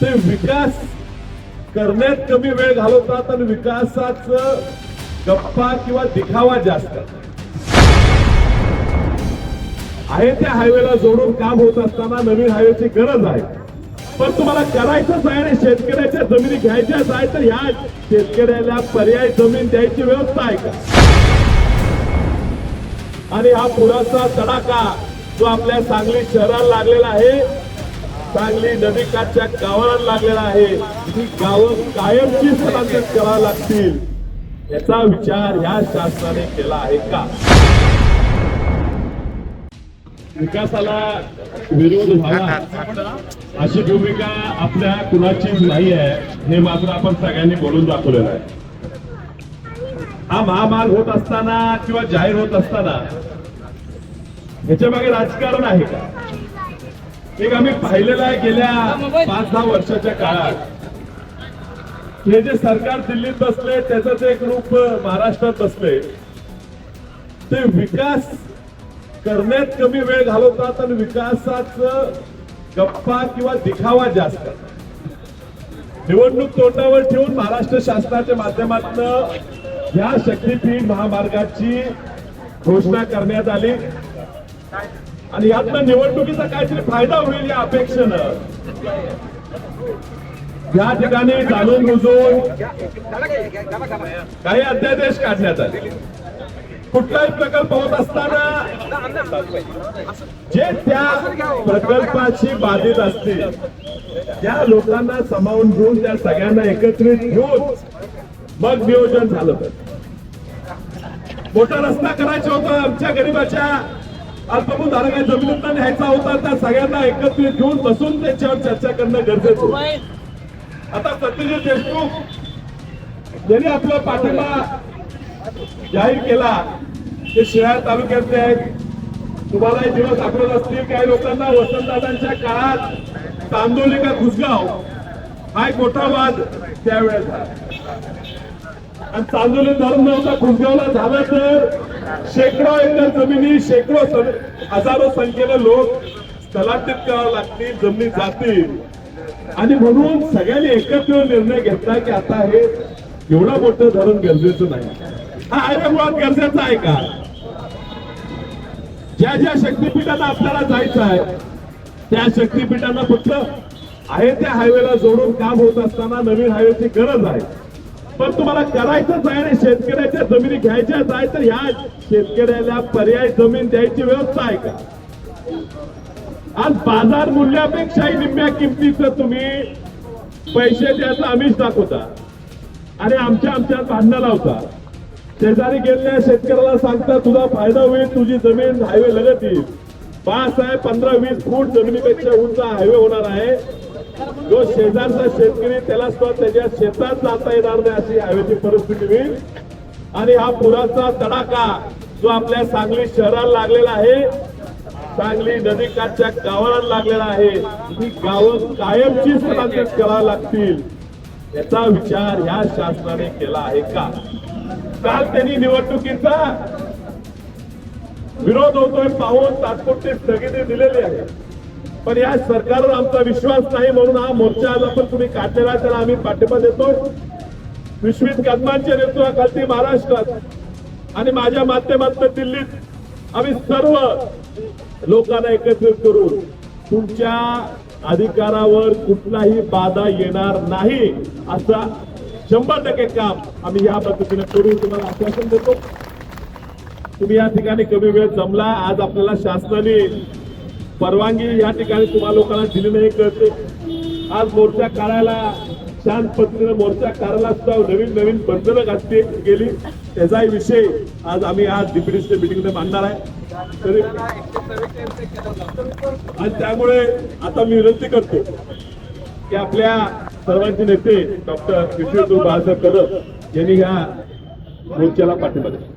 ते विकास करण्यात कमी वेळ घालवतात आणि विकासाचं गप्पा किंवा दिखावा जास्त. आहे त्या हायवेला जोडून काम होत असताना नवीन हायवेची गरज आहे. पण तुम्हाला करायचंच आहे आणि शेतकऱ्याच्या जमिनी घ्यायच्याच आहे तर ह्या शेतकऱ्याला पर्याय जमीन द्यायची व्यवस्था आहे का? आणि हा पुराचा तडाखा जो आपल्या सांगली शहराला लागलेला आहे सांगली नदीकाठच्या गावाला लागलेला आहे. ही गावं कायमची स्थलांतरित करावी लागतील. याचा विचार ह्या शासनाने केला आहे का? विकासाला विरोध व्हावा अशी भूमिका आपल्या कुणाचीच नाही आहे हे मात्र आपण सगळ्यांनी बोलून दाखवलेलं आहे. हा महामार्ग होत असताना किंवा जाहीर होत असताना ह्याच्या मागे राजकारण आहे का? एक आम्ही पाहिलेलं आहे गेल्या पाच दहा वर्षाच्या काळात. हे जे सरकार दिल्लीत बसले त्याच एक रूप महाराष्ट्रात बसले. ते विकास करण्यात कमी वेळ घालवतात आणि विकासाच गप्पा किंवा दिखावा जास्त. निवडणूक तोंडावर ठेवून महाराष्ट्र शासनाच्या माध्यमातून ह्या शक्तीपीठ महामार्गाची घोषणा करण्यात आली. आणि यातनं निवडणुकीचा काहीतरी फायदा होईल या अपेक्षेनं. या ठिकाणी जाणून बुजून काही अध्यादेश काढण्यात आले. कुठलाही प्रकल्प होत असताना जे त्या प्रकल्पाशी बाधित असतील त्या लोकांना सामावून घेऊन त्या सगळ्यांना एकत्रित घेऊन मग नियोजन झालं होतं. मोठा रस्ता करायचा होता आमच्या गरीबाच्या. अल्पभूधारका जमिनीतनं न्यायचा होता. त्या सगळ्यांना एकत्रित घेऊन बसून त्याच्यावर चर्चा करणं गरजेचं आता सत्यजित देशमुख यांनी आपला पाठिंबा जाहीर केला. ते शिराळ तालुक्यातले आहेत. तुम्हाला हे दिवस आठवत असतील काही लोकांना वसंतदादांच्या काळात तांदोली का घुसगाव हा एक मोठा वाद त्यावेळेस झाला. आणि चांदोली धरण नव्हता खुसगावला झाला तर शेकडो एकर जमिनी शेकडो हजारो संख्येने लोक स्थलांतरित करावं लागतील जमिनी जातील. आणि म्हणून सगळ्यांनी एकत्र निर्णय घेतला की आता हे एवढं मोठं धरण गरजेचं नाही. हा हायवे मुळात आहे का? ज्या ज्या शक्तीपीठांना आपल्याला जायचं आहे त्या शक्तीपीठांना फक्त आहे त्या हायवेला जोडून काम होत असताना नवीन हायवेची गरज आहे. पण तुम्हाला करायचंच आहे आणि शेतकऱ्याच्या जमिनी घ्यायच्याच आहे तर ह्या शेतकऱ्याला पर्याय जमीन द्यायची व्यवस्था आहे का? आज बाजार मूल्यापेक्षाही निम्म्या किमतीचं तुम्ही पैसे द्यायचं आम्हीच दाखवता. आणि आमच्या आमच्या भांडणं लावता. शेजारी गेलेल्या शेतकऱ्याला सांगता तुझा फायदा होईल तुझी जमीन हायवे लगत येईल. पाच आहे पंधरा वीस फूट जमिनीपेक्षा उंच हायवे होणार आहे. जो शेजारचा शेतकरी त्याला सुद्धा त्याच्या शेतात जाता येणार नाही अशी हायवेची परिस्थिती होईल. आणि हा पुराचा तडाखा जो आपल्या सांगली शहराला लागलेला आहे सांगली नदीकाठच्या गावाला लागलेला आहे ही गावं कायमची स्थलांतरित करावं लागतील याचा विचार ह्या शासनाने केला आहे का? काल त्यांनी निवडणुकीचा विरोध होतोय पाहून तात्पुरती स्थगिती दिलेली आहे. पण या सरकारवर आमचा विश्वास नाही म्हणून हा मोर्चा आज आपण तुम्ही काढलेला त्याला आम्ही पाठिंबा देतो विश्वित कदमांच्या नेतृत्वाखाली महाराष्ट्रात आणि माझ्या माध्यमातून दिल्लीत आम्ही सर्व लोकांना एकत्रित करून तुमच्या अधिकारावर कुठलाही बाधा येणार नाही असा शंभर टक्के काम आम्ही या पद्धतीने करून तुम्हाला आश्वासन देतो. तुम्ही या ठिकाणी कमी वेळ जमला आज आपल्याला शासनाने परवानगी या ठिकाणी तुम्हा लोकांना दिली नाही कळते. आज मोर्चा काढायला शांत पद्धतीने मोर्चा काढायला सुद्धा नवीन नवीन बंधनं घातली गेली. त्याचाही विषय आज आम्ही आज डिप्युटीच्या मिटिंगमध्ये मांडणार आहे. तरी आणि त्यामुळे आता मी विनंती करतो की आपल्या सर्वांचे नेते डॉक्टर विश्वजित बाळासाहेब कदम यांनी ह्या मोर्चाला पाठिंबा दिला